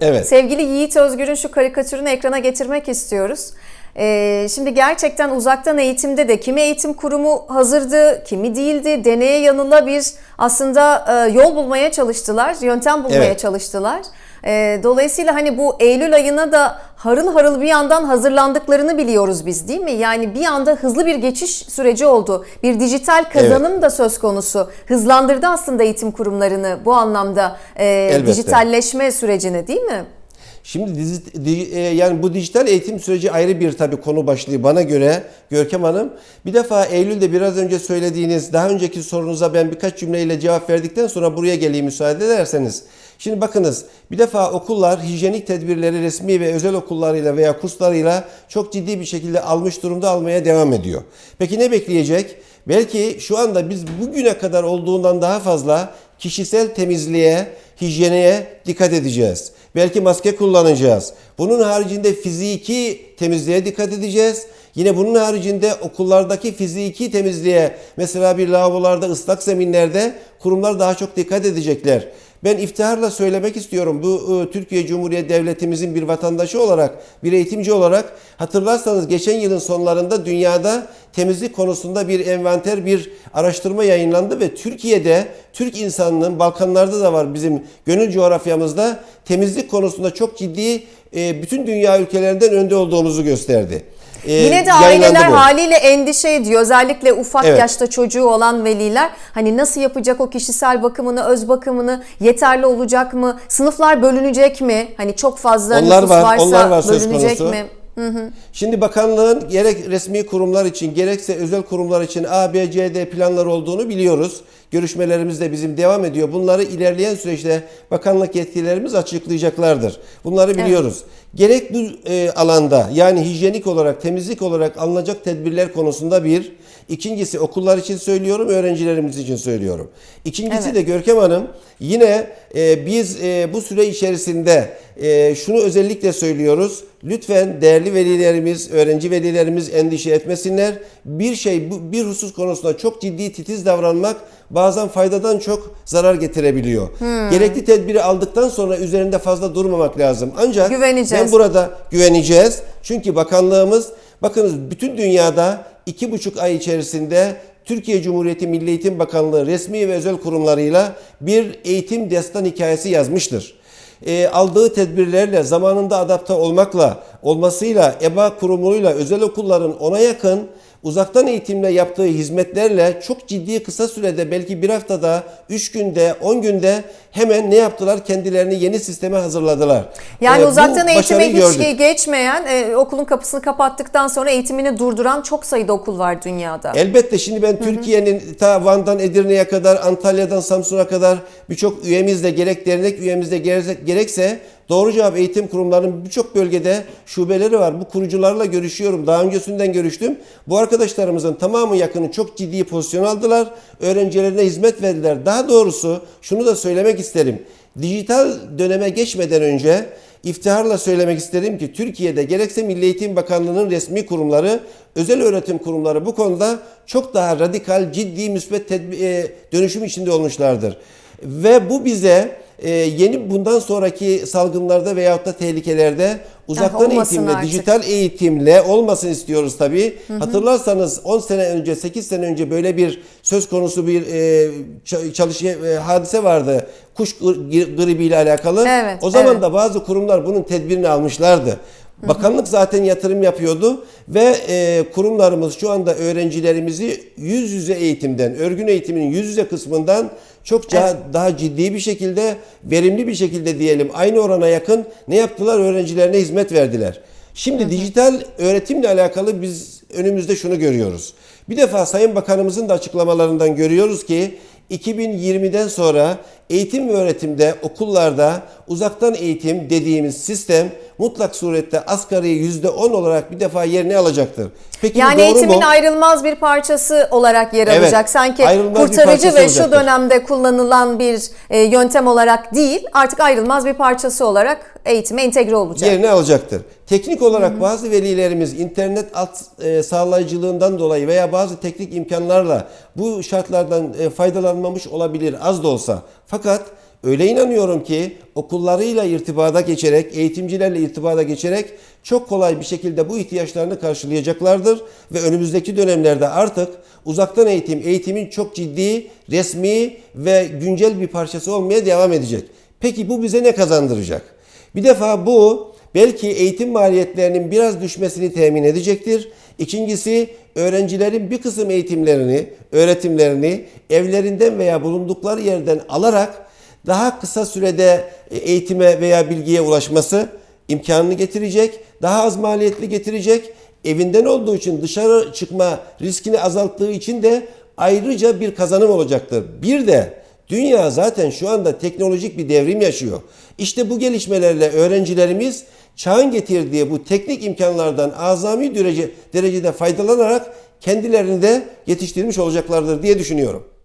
Evet. Sevgili Yiğit Özgür'ün şu karikatürünü ekrana getirmek istiyoruz. Ee, şimdi gerçekten uzaktan eğitimde de kimi eğitim kurumu hazırdı, kimi değildi. Deneye yanıla bir aslında e, yol bulmaya çalıştılar, yöntem bulmaya Evet. çalıştılar. Ee, dolayısıyla hani bu Eylül ayına da harıl harıl bir yandan hazırlandıklarını biliyoruz biz değil mi? Yani bir anda hızlı bir geçiş süreci oldu. Bir dijital kazanım da söz konusu. Hızlandırdı aslında eğitim kurumlarını bu anlamda e, Elbette. dijitalleşme sürecini değil mi? Şimdi e, yani bu dijital eğitim süreci ayrı bir tabii konu başlığı bana göre Görkem Hanım. Bir defa Eylül'de biraz önce söylediğiniz daha önceki sorunuza ben birkaç cümleyle cevap verdikten sonra buraya geleyim müsaade ederseniz. Şimdi bakınız bir defa okullar hijyenik tedbirleri resmi ve özel okullarıyla veya kurslarıyla çok ciddi bir şekilde almış durumda almaya devam ediyor. Peki ne bekleyecek? Belki şu anda biz bugüne kadar olduğundan daha fazla kişisel temizliğe, hijyene dikkat edeceğiz. Belki maske kullanacağız. Bunun haricinde fiziki temizliğe dikkat edeceğiz. Yine bunun haricinde okullardaki fiziki temizliğe mesela bir lavabolarda ıslak zeminlerde kurumlar daha çok dikkat edecekler. Ben iftiharla söylemek istiyorum bu e, Türkiye Cumhuriyeti Devletimizin bir vatandaşı olarak, bir eğitimci olarak hatırlarsanız geçen yılın sonlarında dünyada temizlik konusunda bir envanter, bir araştırma yayınlandı ve Türkiye'de Türk insanının Balkanlarda da var bizim gönül coğrafyamızda temizlik konusunda çok ciddi bütün dünya ülkelerinden önde olduğumuzu gösterdi. E, Yine de aileler bu. haliyle endişe ediyor. Özellikle ufak Evet. yaşta çocuğu olan veliler hani nasıl yapacak o kişisel bakımını, öz bakımını, yeterli olacak mı? Sınıflar bölünecek mi? Hani çok fazla Onlar nüfus var, varsa onlar var bölünecek konusu. mi? Şimdi bakanlığın gerek resmi kurumlar için gerekse özel kurumlar için A, B, C, D planlar olduğunu biliyoruz. Görüşmelerimiz de bizim devam ediyor. Bunları ilerleyen süreçte bakanlık yetkililerimiz açıklayacaklardır. Bunları biliyoruz. Gerek bu e, alanda yani hijyenik olarak, temizlik olarak alınacak tedbirler konusunda bir. İkincisi okullar için söylüyorum, öğrencilerimiz için söylüyorum. İkincisi Evet. de Görkem Hanım yine e, biz e, bu süre içerisinde e, şunu özellikle söylüyoruz. Lütfen değerli velilerimiz, öğrenci velilerimiz endişe etmesinler. Bir şey, bir husus konusunda çok ciddi titiz davranmak bazen faydadan çok zarar getirebiliyor. Hmm. Gerekli tedbiri aldıktan sonra üzerinde fazla durmamak lazım. Ancak ben burada güveneceğiz. Çünkü bakanlığımız bakınız bütün dünyada iki buçuk ay içerisinde Türkiye Cumhuriyeti Milli Eğitim Bakanlığı resmi ve özel kurumlarıyla bir eğitim destan hikayesi yazmıştır. E, aldığı tedbirlerle zamanında adapte olmakla olmasıyla EBA kurumuyla özel okulların ona yakın uzaktan eğitimle yaptığı hizmetlerle çok ciddi kısa sürede belki bir haftada, 3 günde, 10 günde hemen ne yaptılar? Kendilerini yeni sisteme hazırladılar. Yani E, bu uzaktan eğitime hiç gördük. geçmeyen, e, okulun kapısını kapattıktan sonra eğitimini durduran çok sayıda okul var dünyada. Elbette şimdi ben Türkiye'nin ta Van'dan Edirne'ye kadar, Antalya'dan Samsun'a kadar birçok üyemizle gerek dernek üyemizle gerek- gerekse Doğru Cevap Eğitim Kurumlarının birçok bölgede şubeleri var. Bu kurucularla görüşüyorum. Daha öncesinden görüştüm. Bu arkadaşlarımızın tamamı yakını çok ciddi pozisyon aldılar. Öğrencilerine hizmet verdiler. Daha doğrusu şunu da söylemek isterim. Dijital döneme geçmeden önce İftiharla söylemek isterim ki Türkiye'de gerekse Milli Eğitim Bakanlığı'nın resmi kurumları, özel öğretim kurumları bu konuda çok daha radikal, ciddi, müsbet e, dönüşüm içinde olmuşlardır. Ve bu bize e, yeni bundan sonraki salgınlarda veyahut da tehlikelerde uzaktan olmasın eğitimle, artık. dijital eğitimle olmasın istiyoruz tabii. Hatırlarsanız 10 sene önce, 8 sene önce böyle bir söz konusu bir e, çalış e, hadise vardı. Kuş gri- gribiyle alakalı. Evet, o zaman evet. da bazı kurumlar bunun tedbirini almışlardı. Bakanlık zaten yatırım yapıyordu ve e, kurumlarımız şu anda öğrencilerimizi yüz yüze eğitimden, örgün eğitiminin yüz yüze kısmından çok daha, daha ciddi bir şekilde, verimli bir şekilde diyelim aynı orana yakın ne yaptılar? Öğrencilerine hizmet verdiler. Şimdi dijital öğretimle alakalı biz önümüzde şunu görüyoruz. Bir defa Sayın Bakanımızın da açıklamalarından görüyoruz ki 2020'den sonra eğitim ve öğretimde okullarda uzaktan eğitim dediğimiz sistem mutlak surette asgari %10 olarak bir defa yerini alacaktır. Peki Yani eğitimin mu? ayrılmaz bir parçası olarak yer Evet, alacak. Sanki kurtarıcı ve şu olacaktır. dönemde kullanılan bir e, yöntem olarak değil, artık ayrılmaz bir parçası olarak eğitime entegre olacak. yerini alacaktır. Teknik olarak bazı velilerimiz internet alt e, sağlayıcılığından dolayı veya bazı teknik imkanlarla bu şartlardan e, faydalanmamış olabilir az da olsa. Fakat öyle inanıyorum ki okullarıyla irtibata geçerek, eğitimcilerle irtibata geçerek çok kolay bir şekilde bu ihtiyaçlarını karşılayacaklardır ve önümüzdeki dönemlerde artık uzaktan eğitim, eğitimin çok ciddi, resmi ve güncel bir parçası olmaya devam edecek. Peki bu bize ne kazandıracak? Bir defa bu belki eğitim maliyetlerinin biraz düşmesini temin edecektir. İkincisi öğrencilerin bir kısım eğitimlerini, öğretimlerini evlerinden veya bulundukları yerden alarak daha kısa sürede eğitime veya bilgiye ulaşması imkanını getirecek, daha az maliyetli getirecek. Evinden olduğu için dışarı çıkma riskini azalttığı için de ayrıca bir kazanım olacaktır. Bir de dünya zaten şu anda teknolojik bir devrim yaşıyor. İşte bu gelişmelerle öğrencilerimiz çağın getirdiği bu teknik imkanlardan azami derece, derecede faydalanarak kendilerini de yetiştirmiş olacaklardır diye düşünüyorum.